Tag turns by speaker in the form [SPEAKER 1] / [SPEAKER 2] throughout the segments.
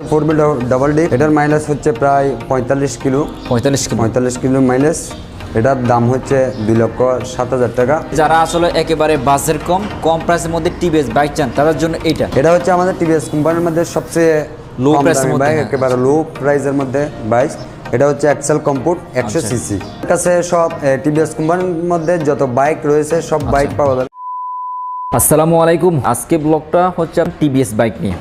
[SPEAKER 1] Four বিল double D এটার mileage হচ্ছে প্রায় পঁয়তাল্লিশ কিলো।
[SPEAKER 2] পঁয়তাল্লিশ কিলো।
[SPEAKER 1] পঁয়তাল্লিশ কিলো মাইলেজ এটার দাম হচ্ছে দুই লক্ষ সাত হাজার টাকা।
[SPEAKER 2] যারা আসলে একেবারে বাসের কম কম প্রাইসের মধ্যে টিভিএস বাইক চান তাদের জন্য এইটা।
[SPEAKER 1] এটা হচ্ছে আমাদের টিভিএস কোম্পানির মধ্যে সবচেয়ে দামি
[SPEAKER 2] মধ্যে,
[SPEAKER 1] বাইক। একেবারে লো প্রাইসের মধ্যে বাইক এটা হচ্ছে এক্সেল কম্পুট একশো
[SPEAKER 2] আচ্ছা।
[SPEAKER 1] সিসি কাছে সব টিভিএস কোম্পানির মধ্যে যত বাইক রয়েছে সব
[SPEAKER 2] আচ্ছা।
[SPEAKER 1] বাইক পাওয়া যাবে।
[SPEAKER 2] আসসালামু আলাইকুম। আজকে ব্লগটা হচ্ছে টিভিএস বাইক নিয়ে।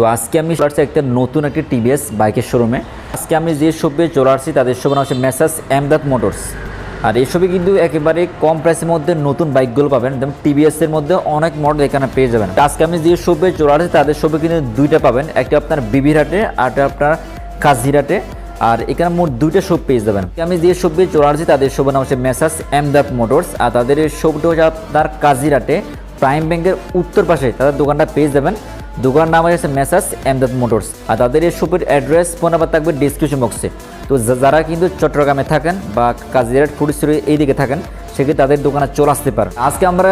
[SPEAKER 2] তো আজকে আমি চলে একটা নতুন একটি টিভিএস বাইকের শোরুমে আজকে আমি যে শপে চলে আসছি, তাদের শোরুম হচ্ছে মেসাস এমদাদ মোটরস আর এই কিন্তু একেবারে কম প্রাইসের মধ্যে নতুন বাইকগুলো পাবেন যেমন টিভিএস এর মধ্যে অনেক মডেল এখানে পেয়ে যাবেন। আজকে আমি যে শপে চলে আসছি, তাদের শপে কিন্তু দুইটা পাবেন, একটা আপনার বিবিরহাটে আর একটা আপনার কাজিরাটে আর এখানে মোট দুইটা শপ পেয়ে যাবেন। আমি যে শপ চলে আসছি, তাদের শোভ নাম হচ্ছে মেসাস এমদাদ মোটরস আর তাদের শপটা হচ্ছে আপনার কাজিরাটে প্রাইম ব্যাংকের উত্তর পাশে, তাদের দোকানটা পেয়ে যাবেন। দোকানের নাম হচ্ছে মেসাস এমদাদ মোটরস। আর তাদের এই শপের অ্যাড্রেস ফোন নাম্বার থাকবে ডিসক্রিপশন বক্সে। তো যারা কিন্তু চট্টগ্রামে থাকেন বা কাজিরাট ফুডিস্টোরি এই দিকে থাকেন, সেক্ষেত্রে তাদের দোকানে চলে আসতে পারেন। আজকে আমরা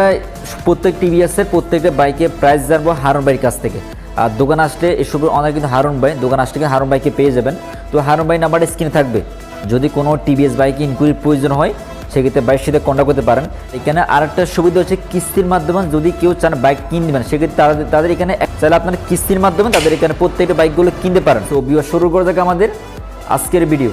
[SPEAKER 2] প্রত্যেক টিভিএসের প্রত্যেকটা বাইকে প্রাইস জানব হারুন ভাইয়ের কাছ থেকে। আর দোকান আসলে এসবের অনেক কিন্তু হারুন ভাই, দোকান আসলে হারুন ভাইকে পেয়ে যাবেন। তো হারুন ভাই নাম্বারটা স্ক্রিনে থাকবে। যদি কোনো টিভিএস বাইকে ইনকোয়ারির প্রয়োজন হয়, সেক্ষেত্রে বাইকের সাথে কন্ট্যাক্ট করতে পারেন। এখানে আরেকটা সুবিধা হচ্ছে কিস্তির মাধ্যমে যদি কেউ চান বাইক কিনবেন সেক্ষেত্রে তাদের তাদের এখানে চাইলে আপনার কিস্তির মাধ্যমে তাদের এখানে প্রত্যেকটা বাইকগুলো কিনতে পারেন। তো বিবাহ শুরু করে থাকে আমাদের আজকের ভিডিও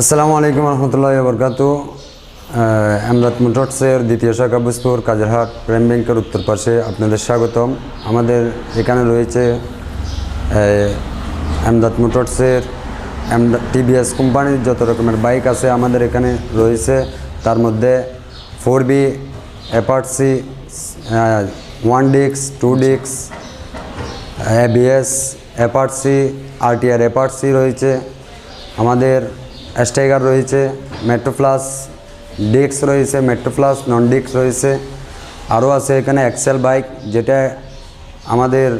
[SPEAKER 1] আসসালামু আলাইকুম রহমতুল্লাহ বরকাত আমরাত মোটরসের দ্বিতীয় শাখা বুসপুর কাজারহাট, প্রেম ব্যাংকের উত্তর পাশে আপনাদের স্বাগতম। আমাদের এখানে রয়েছে আমদাদ মোটরসের টিভিএস কোম্পানির যত রকমের বাইক আছে আমাদের এখানে রয়েছে। তার মধ্যে ফোর বি অ্যাপার্সি ওয়ান ডিক্স, টু ডিক্স, এবিএস অ্যাপার্সি আরটিআর অ্যাপার্সি রয়েছে। আমাদের স্টাইগার রয়েছে, মেট্রো প্লাস ডিক্স রয়েছে মেট্রো প্লাস নন ডিক্স রয়েছে। আরও আছে এখানে এক্সেল বাইক যেটা আমাদের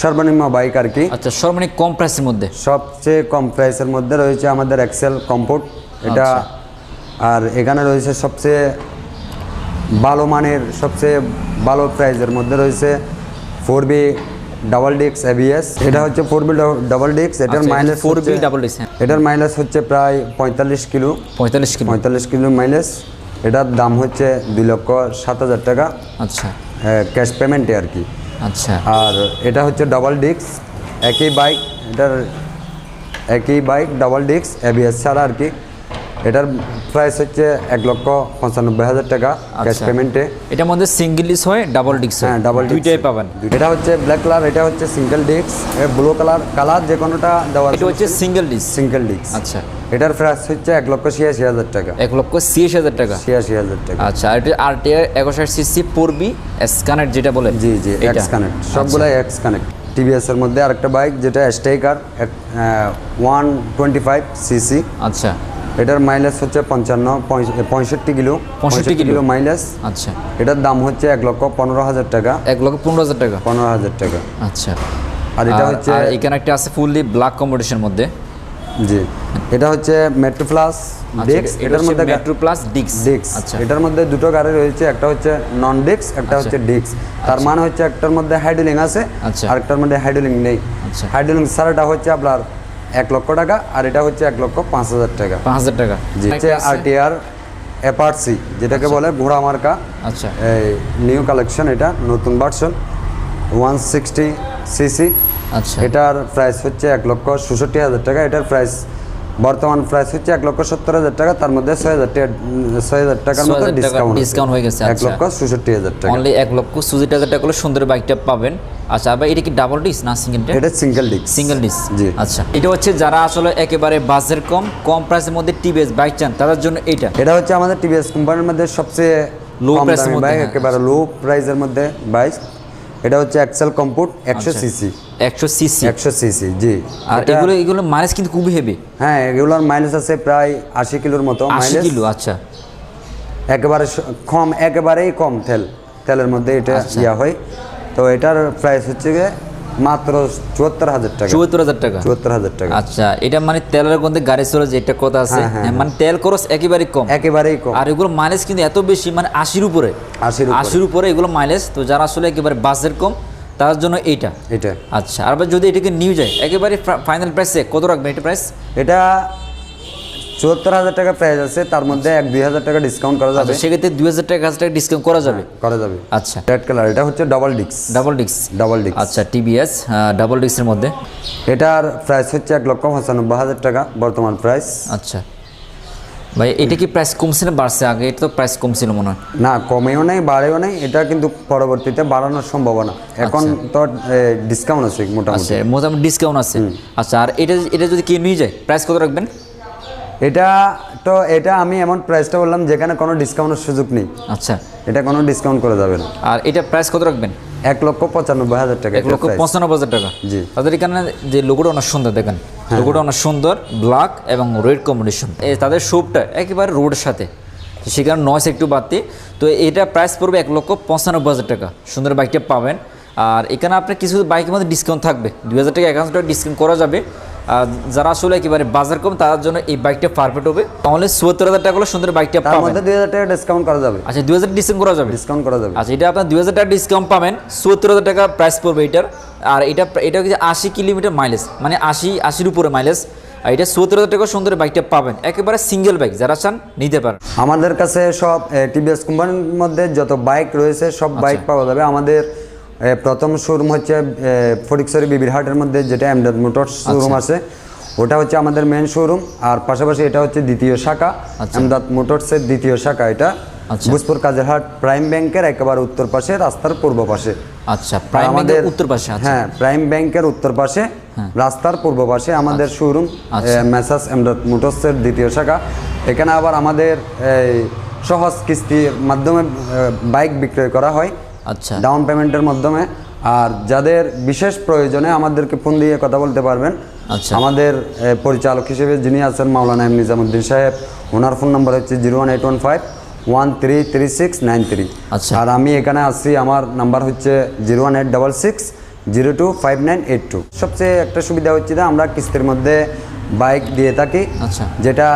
[SPEAKER 1] সর্বনিম্ন বাইক আর কি।
[SPEAKER 2] আচ্ছা সর্বনিম্ন কম প্রাইসের মধ্যে?
[SPEAKER 1] সবচেয়ে কম প্রাইসের মধ্যে রয়েছে আমাদের এক্সেল কম্পোর্ট এটা
[SPEAKER 2] আচ্ছা।
[SPEAKER 1] আর এখানে রয়েছে সবচেয়ে ভালো মানের সবচেয়ে ভালো প্রাইসের মধ্যে রয়েছে। ফোর বি ডাবল ডিক্স এবিএস এটা হচ্ছে ফোর বি ডাবল ডিক্স এটার mileage
[SPEAKER 2] four V double disc
[SPEAKER 1] এটার মাইলেজ হচ্ছে প্রায় পঁয়তাল্লিশ কিলো।
[SPEAKER 2] পঁয়তাল্লিশ কিলো।
[SPEAKER 1] পঁয়তাল্লিশ কিলো মাইলেজ এটার দাম হচ্ছে দুই লক্ষ সাত হাজার টাকা।
[SPEAKER 2] আচ্ছা।
[SPEAKER 1] ক্যাশ পেমেন্টে আর কি।
[SPEAKER 2] আচ্ছা।
[SPEAKER 1] আর এটা হচ্ছে ডাবল ডিক্স একই বাইক এটার একই বাইক ডাবল ডিক্স এবিএস ছাড়া আর কি। এটার প্রাইস হচ্ছে এক লক্ষ পঁচানব্বই হাজার টাকা ক্যাশ
[SPEAKER 2] আচ্ছা।
[SPEAKER 1] পেমেন্টে
[SPEAKER 2] এটার মধ্যে সিঙ্গেল ডিস্ক হয় ডাবল ডিস্ক
[SPEAKER 1] হ্যাঁ? ডাবল
[SPEAKER 2] দুইটাই পাবেন।
[SPEAKER 1] এটা হচ্ছে ব্ল্যাক কালার এটা হচ্ছে single disc blue colour colour যে কোনোটা দেওয়া
[SPEAKER 2] এটা হচ্ছে সিঙ্গেল ডিস্ক
[SPEAKER 1] সিঙ্গেল ডিক্স
[SPEAKER 2] আচ্ছা।
[SPEAKER 1] এটার প্রাইস হচ্ছে এক লক্ষ ছিয়াশি হাজার টাকা।
[SPEAKER 2] এক লক্ষ ছিয়াশি হাজার টাকা?
[SPEAKER 1] ছিয়াশি হাজার টাকা।
[SPEAKER 2] আচ্ছা আর এটা আর টি একশো সিসি ফোর বি স্ক্যানার যেটা বলেন
[SPEAKER 1] জি জি
[SPEAKER 2] এটা।
[SPEAKER 1] এক্স কানেক্ট সবগুলাই এক্স কানেক্ট টিভিএস এর মধ্যে আরেকটা বাইক যেটা Striker one twenty five CC
[SPEAKER 2] আচ্ছা।
[SPEAKER 1] এটার মাইলেজ হচ্ছে পঞ্চান্ন পঁয়ষট্টি কিলো।
[SPEAKER 2] 65 কিলো।
[SPEAKER 1] মাইলেজ
[SPEAKER 2] আচ্ছা।
[SPEAKER 1] এটার দাম হচ্ছে এক লক্ষ পনেরো হাজার টাকা।
[SPEAKER 2] এক লক্ষ পনেরো হাজার টাকা।
[SPEAKER 1] পনেরো হাজার টাকা।
[SPEAKER 2] আচ্ছা।
[SPEAKER 1] আর এটা হচ্ছে
[SPEAKER 2] এখানে একটা আছে ফুললি ব্ল্যাক কম্পিটিশনের মধ্যে।
[SPEAKER 1] জি। এটা হচ্ছে মেট্রো প্লাস ডিক্স এটার মধ্যে
[SPEAKER 2] মেট্রো প্লাস ডিক্স
[SPEAKER 1] ডিক্স
[SPEAKER 2] আচ্ছা।
[SPEAKER 1] এটার মধ্যে দুটো গাড়ি রয়েছে একটা হচ্ছে নন ডিক্স একটা হচ্ছে ডিক্স তার মানে হচ্ছে একটার মধ্যে হাইড্রোলিং আছে
[SPEAKER 2] আচ্ছা।
[SPEAKER 1] আর একটার মধ্যে হাইড্রোলিং নেই।
[SPEAKER 2] আচ্ছা।
[SPEAKER 1] হাইড্রোলিং ছাড়াটা হচ্ছে আপনার এক লক্ষ টাকা আর এটা হচ্ছে এক লক্ষ পাঁচ হাজার টাকা।
[SPEAKER 2] পাঁচ হাজার টাকা।
[SPEAKER 1] জি হচ্ছে
[SPEAKER 2] টি আর
[SPEAKER 1] আরটিআর অ্যাপার্সি যেটাকে বলে ঘোড়া মার্কা।
[SPEAKER 2] আচ্ছা।
[SPEAKER 1] এই নিউ কালেকশন এটা নতুন ভার্সন ওয়ান সিক্সটি সিসি
[SPEAKER 2] আচ্ছা।
[SPEAKER 1] এটার প্রাইস হচ্ছে এক লক্ষ ষষট্টি হাজার টাকা এটার প্রাইস বর্তমান প্রাইস হচ্ছে এক লক্ষ সত্তর হাজার টাকা তার মধ্যে ছয় হাজার ছয় হাজার টাকার মতো
[SPEAKER 2] 6,000
[SPEAKER 1] ডিসকাউন্ট
[SPEAKER 2] হয়ে গেছে,
[SPEAKER 1] এক
[SPEAKER 2] আচ্ছা।
[SPEAKER 1] লক্ষ ষষট্টি হাজার টাকা।
[SPEAKER 2] অনলি এক লক্ষ সুজি টাকা সুন্দর বাইকটা পাবেন। আচ্ছা আবার এটা কি ডাবল ডিস না সিঙ্গেলটা
[SPEAKER 1] এটা সিঙ্গেল ডিস্ক
[SPEAKER 2] সিঙ্গেল ডিস
[SPEAKER 1] জি।
[SPEAKER 2] আচ্ছা। এটা হচ্ছে যারা আসলে একেবারে বাজের কম কম প্রাইসের মধ্যে টিভিএস বাইক চান তাদের জন্য এটা।
[SPEAKER 1] এটা হচ্ছে আমাদের টিভিএস কোম্পানির মধ্যে সবচেয়ে
[SPEAKER 2] এর
[SPEAKER 1] দামি
[SPEAKER 2] মধ্যে, হ্যাঁ।
[SPEAKER 1] একেবারে লো প্রাইসের মধ্যে বাইক এটা হচ্ছে এক্সেল কম্পোর্ট একশো
[SPEAKER 2] আচ্ছা।
[SPEAKER 1] সিসি।
[SPEAKER 2] একশো সিসি।
[SPEAKER 1] একশো সিসি জি।
[SPEAKER 2] আর এগুলো এগুলো মাইলেজ কিন্তু খুবই হেভি
[SPEAKER 1] হ্যাঁ এগুলোর মাইলেজ আছে প্রায় আশি কিলোর মতো
[SPEAKER 2] আশি
[SPEAKER 1] মাইলেজ
[SPEAKER 2] কিলো আচ্ছা।
[SPEAKER 1] একেবারে কম একেবারেই কম তেল। তেলের মধ্যে এটা
[SPEAKER 2] আচ্ছা।
[SPEAKER 1] ইয়া হয়। তো এটার প্রাইস হচ্ছে গিয়ে মাত্র চুয়াত্তর হাজার টাকা।
[SPEAKER 2] চুয়াত্তর হাজার টাকা?
[SPEAKER 1] চুয়াত্তর হাজার টাকা।
[SPEAKER 2] আচ্ছা এটা মানে তেলের গন্ধে গাড়ি চলে যে একটা কথা আছে
[SPEAKER 1] হ্যাঁ, হ্যাঁ,
[SPEAKER 2] হ্যাঁ, মানে তেল খরচ একেবারে কম।
[SPEAKER 1] একেবারেই কম।
[SPEAKER 2] আর এগুলো মাইলেজ কিন্তু এত বেশি মানে আশির উপরে।
[SPEAKER 1] আশির উপরে।
[SPEAKER 2] আশির উপরে এগুলো মাইলেজ তো যারা আসলে একেবারে বাসের কম তার জন্য এইটা।
[SPEAKER 1] এটা
[SPEAKER 2] আচ্ছা আর যদি এটাকে নিউ যায় একেবারে ফাইনাল প্রাইসে কত রাখবেন এটা প্রাইস
[SPEAKER 1] এটা চুয়াত্তর হাজার টাকা প্রাইস আছে তার মধ্যে এক দুই হাজার টাকা ডিসকাউন্ট করা যাবে।
[SPEAKER 2] আচ্ছা সেক্ষেত্রে দুই হাজার টাকা হাজার টাকা ডিসকাউন্ট করা যাবে?
[SPEAKER 1] করা যাবে।
[SPEAKER 2] আচ্ছা।
[SPEAKER 1] রেড কালার এটা হচ্ছে ডাবল ডিক্স
[SPEAKER 2] ডাবল ডিক্স
[SPEAKER 1] ডাবল ডিক্স
[SPEAKER 2] আচ্ছা টিভিএস ডাবল ডিক্সের মধ্যে?
[SPEAKER 1] এটার প্রাইস হচ্ছে এক লক্ষ পঁচানব্বই হাজার টাকা বর্তমান প্রাইস
[SPEAKER 2] আচ্ছা। ভাই এটা কি প্রাইস কমছে না বাড়ছে? আগে এটা তো প্রাইস কমছিল মনে হয়।
[SPEAKER 1] না কমেও নেই বাড়েও নেই এটা কিন্তু পরবর্তীতে বাড়ানোর সম্ভাবনা। এখন তো ডিসকাউন্ট আছে মোটামুটি।
[SPEAKER 2] আচ্ছা মোটামুটি ডিসকাউন্ট আছে। আচ্ছা আর এটা এটা যদি কেউ নিয়ে যায় প্রাইস কত রাখবেন?
[SPEAKER 1] এটা তো এটা আমি এমন প্রাইসটা বললাম যেখানে কোনো ডিসকাউন্টের সুযোগ নেই।
[SPEAKER 2] আচ্ছা।
[SPEAKER 1] এটা কোনো ডিসকাউন্ট করা যাবে না।
[SPEAKER 2] আর এটা প্রাইস কত রাখবেন?
[SPEAKER 1] এক লক্ষ পঁচানব্বই হাজার টাকা
[SPEAKER 2] এক লক্ষ পঁচানব্বই হাজার টাকা?
[SPEAKER 1] জি।
[SPEAKER 2] তাদের এখানে যে লোগোটা অনেক সুন্দর দেখেন। লোগোটা অনেক সুন্দর ব্ল্যাক এবং রেড কম্বিনেশন তাদের শোপটা একেবারে রোডের সাথে। সেখানে নয়েস একটু বাড়তি। তো এটা প্রাইস পড়বে এক লক্ষ পঁচানব্বই হাজার টাকা। সুন্দর বাইকটা পাবেন। আর এখানে আপনার কিছু বাইকের মধ্যে ডিসকাউন্ট থাকবে। দুই হাজার টাকা এক হাজার টাকা ডিসকাউন্ট করা যাবে। যারা আসলে একেবারে বাজার কম তার জন্য এই বাইকটা পারফেক্ট হবে। তাহলে চুয়াত্তর হাজার টাকা সুন্দর বাইকটা পাবেন।
[SPEAKER 1] মধ্যে দুই হাজার টাকা ডিসকাউন্ট করা যাবে।
[SPEAKER 2] আচ্ছা দুই হাজার ডিসকাউন্ট করা যাবে?
[SPEAKER 1] ডিসকাউন্ট করা যাবে।
[SPEAKER 2] আচ্ছা এটা আপনার দুই হাজার টাকা ডিসকাউন্ট পাবেন। সত্তর হাজার টাকা প্রাইস পড়বে এটার। আর এটা এটা হচ্ছে আশি কিলোমিটার মাইলেজ মানে আশি আশির উপরে মাইলেজ আর এটা সত্তর হাজার টাকা সুন্দর বাইকটা পাবেন। একেবারে সিঙ্গেল বাইক যারা চান নিতে পারেন।
[SPEAKER 1] আমাদের কাছে সব টিভিএস কোম্পানির মধ্যে যত বাইক রয়েছে সব বাইক পাওয়া যাবে। আমাদের প্রথম শোরুম হচ্ছে ফটিকসরি বিবির হাটের মধ্যে যেটা এমডাদ মোটরস শোরুম আছে। ওটা হচ্ছে আমাদের মেন শোরুম আর পাশাপাশি এটা হচ্ছে দ্বিতীয় শাখা এমদাদ মোটরসের দ্বিতীয় শাখা এটা।
[SPEAKER 2] আচ্ছা।
[SPEAKER 1] ভোজপুর কাজেরহাট প্রাইম ব্যাংকের একেবারে উত্তর পাশে রাস্তার পূর্ব পাশে।
[SPEAKER 2] আচ্ছা প্রাইম ব্যাংকের উত্তর পাশে আছে
[SPEAKER 1] হ্যাঁ প্রাইম ব্যাংকের উত্তর পাশে রাস্তার পূর্ব পাশে আমাদের শোরুম মেসাস এমদাদ মোটরসের দ্বিতীয় শাখা। এখানে আবার আমাদের এই সহজ কিস্তির মাধ্যমে বাইক বিক্রয় করা হয়।
[SPEAKER 2] আচ্ছা।
[SPEAKER 1] ডাউন পেমেন্টের মাধ্যমে। আর যাদের বিশেষ প্রয়োজনে আমাদেরকে ফোন দিয়ে কথা বলতে পারবেন
[SPEAKER 2] আচ্ছা।
[SPEAKER 1] আমাদের পরিচালক হিসেবে যিনি আছেন মাওলানা এম নিজামুদ্দিন সাহেব ওনার ফোন নম্বর হচ্ছে zero one eight one five one three three six nine three.
[SPEAKER 2] আচ্ছা।
[SPEAKER 1] আর আমি এখানে আসছি আমার নাম্বার হচ্ছে zero one eight double six zero two five nine eight two. সবচেয়ে একটা সুবিধা হচ্ছে যে আমরা কিস্তির মধ্যে বাইক দিয়ে থাকি
[SPEAKER 2] আচ্ছা।
[SPEAKER 1] যেটা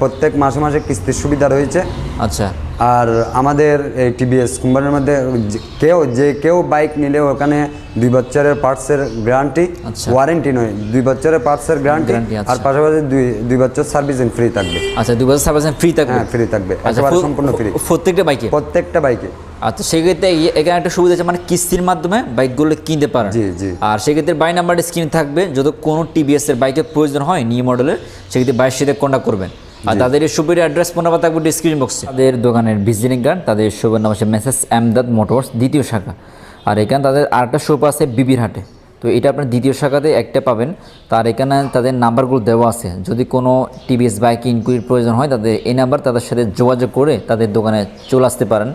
[SPEAKER 1] প্রত্যেক মাসে মাসে কিস্তির সুবিধা রয়েছে।
[SPEAKER 2] আচ্ছা।
[SPEAKER 1] আর আমাদের এই টিভিএস কোম্পানির মধ্যে কেউ যে কেউ বাইক নিলে ওখানে দুই বছরের পার্টসের গ্যারান্টি। ওয়ারেন্টি নয় দুই বছরের পার্টসের গ্যারান্টি
[SPEAKER 2] Guarantee, আচ্ছা।
[SPEAKER 1] আর পাশাপাশি দুই দুই বছর সার্ভিসিং ফ্রি থাকবে।
[SPEAKER 2] আচ্ছা দুই বছর সার্ভিস ফ্রি থাকবে?
[SPEAKER 1] হ্যাঁ ফ্রি থাকবে।
[SPEAKER 2] আচ্ছা
[SPEAKER 1] একেবারে সম্পূর্ণ ফ্রি
[SPEAKER 2] প্রত্যেকটা বাইকে
[SPEAKER 1] প্রত্যেকটা বাইকে
[SPEAKER 2] আচ্ছা সেক্ষেত্রে এখানে একটা সুবিধা আছে মানে কিস্তির মাধ্যমে বাইকগুলো কিনতে পারেন।
[SPEAKER 1] জি, জি।
[SPEAKER 2] আর সেক্ষেত্রে বাই নাম্বারটা স্ক্রিন থাকবে যদি কোনো টিভিএস এর বাইকের প্রয়োজন হয় নিউ মডেলের সেক্ষেত্রে বাইরের সাথে কন্ট্যাক্ট করবেন। আর তাদের সুপের অ্যাড্রেস মনে থাকবে ডিসক্রিপশন বক্সে তাদের দোকানের ভিজিটিং কার্ড তাদের শোপের নাম হচ্ছে মেসেস আমদাদ মোটরস দ্বিতীয় শাখা। আর এখানে তাদের আরেকটা শোপ আছে বিবির হাটে। তো এটা আপনার দ্বিতীয় শাখাতে একটা পাবেন। তার এখানে তাদের নাম্বারগুলো দেওয়া আছে। যদি কোনো টিভিএস বাইক ইনকুইরির প্রয়োজন হয় তাদের এই নাম্বার তাদের সাথে যোগাযোগ করে তাদের দোকানে চলে আসতে পারেন।